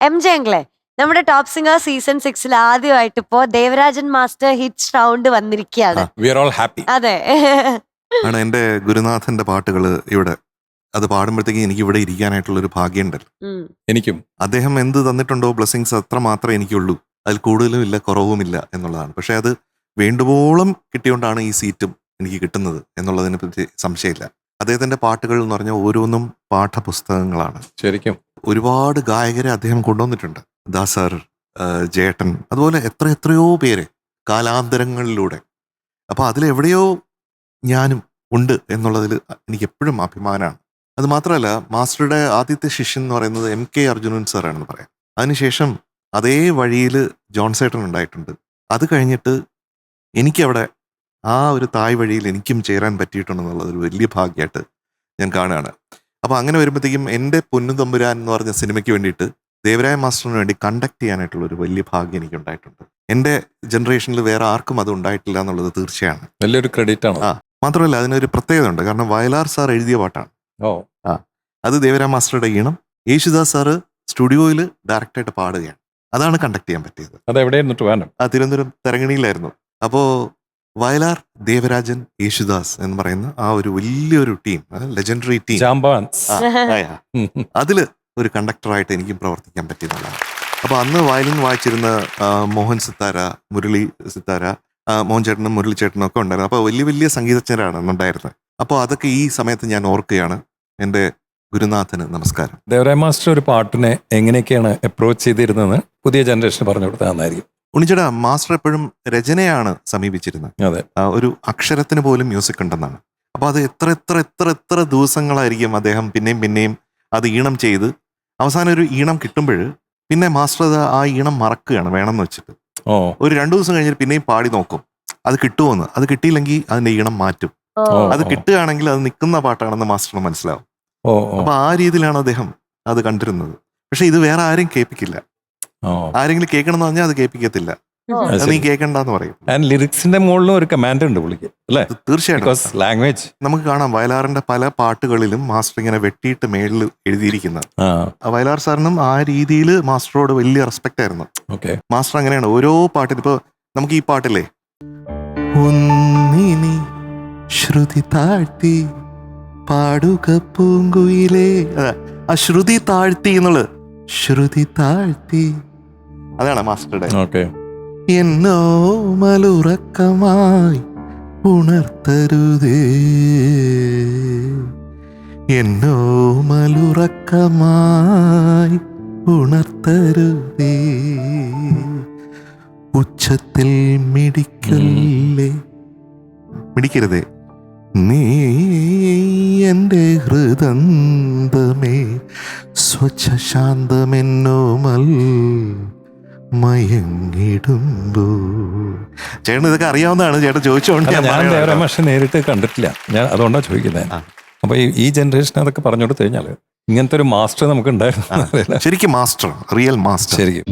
M J അങ്കിളെ നമ്മുടെ top singer season സിക്സിൽ ആദ്യമായിട്ട് ഇപ്പോ ദേവരാജൻ മാസ്റ്റർ ഹിറ്റ് റൗണ്ട് വന്നിരിക്കുകയാണ്. വി ആർ ഓൾ ഹാപ്പി അതെ. ആണ് എന്റെ ഗുരുനാഥന്റെ പാട്ടുകൾ ഇവിടെ അത് പാടുമ്പോഴത്തേക്കും എനിക്ക് ഇവിടെ ഇരിക്കാനായിട്ടുള്ള ഒരു ഭാഗ്യമുണ്ടല്ലോ ഉണ്ടല്ലോ എനിക്കും. അദ്ദേഹം എന്ത് തന്നിട്ടുണ്ടോ ബ്ലെസ്സിങ്സ് അത്ര മാത്രമേ എനിക്കുള്ളൂ. അതിൽ കൂടുതലും ഇല്ല കുറവുമില്ല എന്നുള്ളതാണ്. പക്ഷെ അത് വേണ്ടുവോളം കിട്ടിയോണ്ടാണ് ഈ സീറ്റും എനിക്ക് കിട്ടുന്നത് എന്നുള്ളതിനെ പറ്റി സംശയമില്ല. അദ്ദേഹത്തിന്റെ പാട്ടുകൾ എന്ന് പറഞ്ഞാൽ ഓരോന്നും പാഠപുസ്തകങ്ങളാണ്. ശരിക്കും. ഒരുപാട് ഗായകരെ അദ്ദേഹം കൊണ്ടുവന്നിട്ടുണ്ട്. ദാസർ ജേട്ടൻ അതുപോലെ എത്ര എത്രയോ പേര് കാലാന്തരങ്ങളിലൂടെ. അപ്പോൾ അതിലെവിടെയോ ഞാനും ഉണ്ട് എന്നുള്ളതിൽ എനിക്ക് എപ്പോഴും അഭിമാനമാണ് അത് മാത്രമല്ല മാസ്റ്ററുടെ ആദ്യത്തെ ശിഷ്യൻ എന്ന് പറയുന്നത് എം കെ അർജുനൻ സാറാണെന്ന് പറയാം. അതിനുശേഷം അതേ വഴിയിൽ ജോൺസേട്ടൻ ഉണ്ടായിട്ടുണ്ട്. അത് കഴിഞ്ഞിട്ട് എനിക്കവിടെ ആ ഒരു തായ് വഴിയിൽ എനിക്കും ചേരാൻ പറ്റിയിട്ടുണ്ടെന്നുള്ളത് ഒരു വലിയ ഭാഗ്യമായിട്ട് ഞാൻ കാണുകയാണ്. അപ്പോൾ അങ്ങനെ വരുമ്പോഴത്തേക്കും എന്റെ പൊന്നു തമ്പുരാൻ എന്ന് പറഞ്ഞ സിനിമയ്ക്ക് വേണ്ടിയിട്ട് ദേവരായ മാസ്റ്ററിന് വേണ്ടി കണ്ടക്ട് ചെയ്യാനായിട്ടുള്ള ഒരു വലിയ ഭാഗ്യം എനിക്ക് ഉണ്ടായിട്ടുണ്ട് എന്റെ ജനറേഷനിൽ വേറെ ആർക്കും അത് ഉണ്ടായിട്ടില്ല എന്നുള്ളത് തീർച്ചയാണ്. വലിയൊരു ക്രെഡിറ്റ് ആണ്. ആ. മാത്രമല്ല അതിനൊരു പ്രത്യേകത ഉണ്ട് കാരണം വയലാർ സാർ എഴുതിയ പാട്ടാണ്. ഓ. ആ അത് ദേവരായ മാസ്റ്ററുടെ ഈണം. യേശുദാസ് സാറ് സ്റ്റുഡിയോയിൽ ഡയറക്റ്റായിട്ട് പാടുകയാണ്. അതാണ് കണ്ടക്ട് ചെയ്യാൻ പറ്റിയത്. അത് എവിടെയായിരുന്നു വേണം? ആ തിരുവനന്തപുരം തെരങ്ങണിയിലായിരുന്നു അപ്പോൾ വയലാർ ദേവരാജൻ യേശുദാസ് എന്ന് പറയുന്ന ആ ഒരു വലിയൊരു ടീം ലെജൻഡറി ടീം അതിൽ ഒരു കണ്ടക്ടറായിട്ട് എനിക്കും പ്രവർത്തിക്കാൻ പറ്റിയതാണ്. അപ്പൊ അന്ന് വയലിൻ വായിച്ചിരുന്ന മോഹൻ സിത്താര മുരളി സിത്താര മോഹൻ ചേട്ടനും മുരളി ചേട്ടനും ഒക്കെ ഉണ്ടായിരുന്നു. അപ്പോൾ വലിയ വലിയ സംഗീതജ്ഞരാണ് അന്നുണ്ടായിരുന്നത് അപ്പോൾ അതൊക്കെ ഈ സമയത്ത് ഞാൻ ഓർക്കുകയാണ്. എന്റെ ഗുരുനാഥന് നമസ്കാരം. ദേവരായ മാസ്റ്റർ ഒരു പാട്ടിനെ എങ്ങനെയൊക്കെയാണ് അപ്രോച്ച് ചെയ്തിരുന്നത് പുതിയ ജനറേഷന് പറഞ്ഞു കൊടുത്താൽ നന്നായിരിക്കും. ഉണ്ണിച്ചേട്ടാ മാസ്റ്റർ എപ്പോഴും രചനയാണ് സമീപിച്ചിരുന്നത്. അതെ. ഒരു അക്ഷരത്തിന് പോലും മ്യൂസിക് ഉണ്ടെന്നാണ്. അപ്പൊ അത് എത്ര എത്ര എത്ര എത്ര ദിവസങ്ങളായിരിക്കും അദ്ദേഹം പിന്നെയും പിന്നെയും അത് ഈണം ചെയ്ത് അവസാനം ഒരു ഈണം കിട്ടുമ്പോൾ പിന്നെ മാസ്റ്റർ അത് ആ ഈണം മറക്കുകയാണ് വേണമെന്ന് വെച്ചിട്ട്. ഓ. ഒരു രണ്ടു ദിവസം കഴിഞ്ഞിട്ട് പിന്നെയും പാടി നോക്കും. അത് കിട്ടുമെന്ന് അത് കിട്ടിയില്ലെങ്കിൽ അതിന്റെ ഈണം മാറ്റും. അത് കിട്ടുകയാണെങ്കിൽ അത് നിൽക്കുന്ന പാട്ടാണെന്ന് മാസ്റ്ററിന് മനസ്സിലാവും. അപ്പൊ ആ രീതിയിലാണ് അദ്ദേഹം അത് കണ്ടിരുന്നത്. പക്ഷെ ഇത് വേറെ ആരും കേൾപ്പിക്കില്ല. ആരെങ്കിലും കേൾക്കണമെന്ന് പറഞ്ഞാൽ അത് കേൾപ്പിക്കത്തില്ല. നീ കേൾക്കണ്ടെന്ന് പറയും. ആൻഡ് ലിറിക്സിന്റെ മുകളിലും ഒരു കമാൻഡ് ഉണ്ട് പുള്ളിക്ക് അല്ലേ? തീർച്ചയായിട്ടും. ബിക്കോസ് ലാംഗ്വേജ് നമുക്ക് കാണാം വയലാറിന്റെ പല പാട്ടുകളിലും മാസ്റ്റർ ഇങ്ങനെ വെട്ടിയിട്ട് മേളിൽ എഴുതിയിരിക്കുന്നത് വയലാർ സാറിനും ആ രീതിയിൽ മാസ്റ്ററോട് വലിയ റെസ്പെക്ട് ആയിരുന്നു. ഓക്കെ മാസ്റ്റർ അങ്ങനെയാണ് ഓരോ പാട്ടിലും. ഇപ്പൊ നമുക്ക് ഈ പാട്ടില്ലേ? ഒന്നിനി ശ്രുതി താഴ്ത്തി പാടുക പൂങ്കുയിലേ. ആ ശ്രുതി താഴ്ത്തി എന്നുള്ളത്. ശ്രുതി താഴ്ത്തി അതാണ് മാസ്റ്ററുടെ ഓക്കെ. എന്നോ മലുറക്കമായി ഉണർത്തരുതേ. എന്നോ മലുറക്കമായി ഉണർത്തരുതേ. ഉച്ചത്തിൽ മിടിക്കല്ലേ. മിടിക്കരുതേ. നീ എന്റെ ഹൃദന്തമേ. സ്വച്ഛ ശാന്തമെന്നോമൽ മയങ്ങിടുമ്പോ. ചേട്ടൻ ഇതൊക്കെ അറിയാവുന്നതാണ്. ചേട്ടൻ ചോദിച്ചോണ്ട് ഞാൻ. മാഷെ നേരിട്ട് കണ്ടിട്ടില്ല. ഞാൻ അതുകൊണ്ടാണ് ചോദിക്കുന്നത്. അപ്പൊ ഈ- ഈ ജനറേഷൻ അതൊക്കെ പറഞ്ഞു കൊടുത്തു കഴിഞ്ഞാൽ ഇങ്ങനത്തെ ഒരു മാസ്റ്റർ നമുക്ക് ഉണ്ടായിരുന്നു ശരിക്കും മാസ്റ്റർ റിയൽ മാസ്റ്റർ ശരിക്കും.